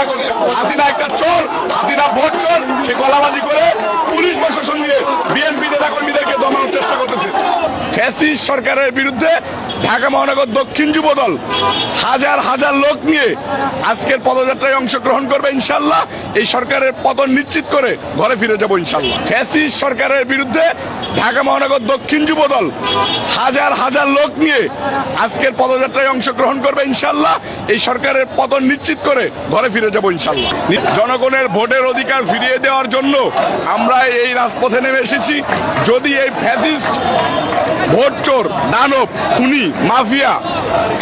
মোকাবেলা করতে হাসিনা একটা চোর, হাসিনা ভোট চোর, সে গলাবাজি করে পুলিশ প্রশাসন দিয়ে বিএনপি নেতা কর্মীদেরকে করতেছে ফ্যাসিস্ট সরকারের বিরুদ্ধে ঢাকা মহানগর দক্ষিণ যুব দল হাজার হাজার লোক নিয়ে আজকের পদযাত্রায় অংশগ্রহণ করবে ইনশাল্লাহ। এই সরকারের পতন নিশ্চিত করে ঘরে ফিরে যাব ইনশাল্লাহ। ফ্যাসিস্ট সরকারের বিরুদ্ধে ঢাকা মহানগর দক্ষিণ যুব দল হাজার হাজার লোক নিয়ে আজকের পদযাত্রায় অংশগ্রহণ করবে ইনশাল্লাহ। এই সরকারের পতন নিশ্চিত করে ঘরে ফিরে যাব ইনশাল্লাহ। জনগণের ভোটের অধিকার ফিরিয়ে দেওয়ার জন্য আমরা এই রাজপথে নেমে এসেছি। যদি এই ফ্যাসিস্ট ভোট চোর, দানব, খুনি, মাফিয়া,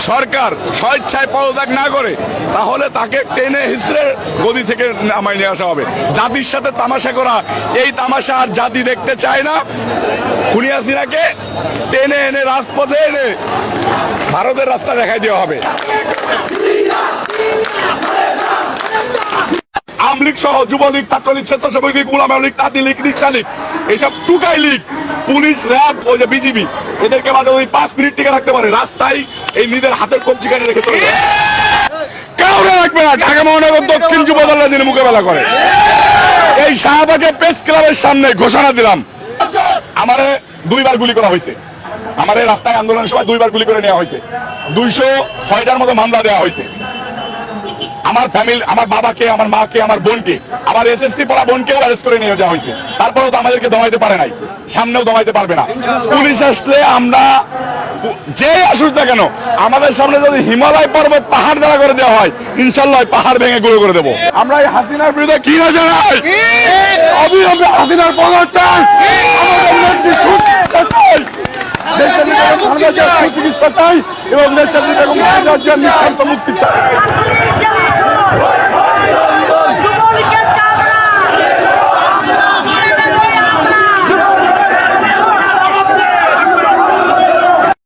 সরকার স্বেচ্ছায় পদত্যাগ না করে, তাহলে তাকে টেনে হিসড়ে গদি থেকে নামাই নিয়ে আসা হবে। জাতির সাথে তামাশা করা, এই তামাশা আর জাতি দেখতে চায় না। খুনি হাসিনাকে টেনে এনে রাজপথে এনে ভারতের রাস্তা দেখাই দেওয়া হবে। আমলিগ সহ যুবলীগ, ছাত্রলীগ, স্বেচ্ছাসেবক লীগ গোলাম লীগ তাঁতি লীগ, রিক্সা এইসব টুকাই লীগ, পুলিশ, র্যাব, ওই যে বিজিবি, এদেরকে মাঝে ওই পাঁচ মিনিট টিকে রাখতে পারে। রাস্তায় এই নিজের হাতের কবজি কাটে রেখে চলে কাউরে রাখবে না, ঢাকা মহানগর দক্ষিণ যুব দিনে মোকাবেলা করে। এই শাহবাগের প্রেস ক্লাবের সামনে ঘোষণা দিলাম। আমারে দুইবার গুলি করা হয়েছে। আমার রাস্তায় আন্দোলনের সময় দুইবার গুলি করে নেওয়া হয়েছে। দুইশো ছয়টার মতো মামলা দেওয়া হয়েছে। আমার ফ্যামিলি আমার বাবাকে আমার মাকে আমার বোনকে আমার এসএসসি পড়া বোনকেও অ্যারেস্ট করে নিয়ে যাওয়া হয়েছে। তারপরেও তো আমাদেরকে দমাইতে পারে নাই। সামনেও দমাইতে পারবে না। পুলিশ আসলে আমরা যে আসুক না কেন আমাদের সামনে যদি হিমালয় পর্বত পাহাড় দ্বারা করে দেওয়া হয় ইনশাল্লাহ পাহাড় ভেঙে গুঁড়ো করে দেবো। আমরা এই হাসিনার বিরুদ্ধে কি না জানাই অবিলম্বে পদত্যাগ। আমাদের সুচিকিৎসা চাই নিরাপদ চাই এবং দেশের নিরাপদ বাংলাদেশের মুক্তি চাই।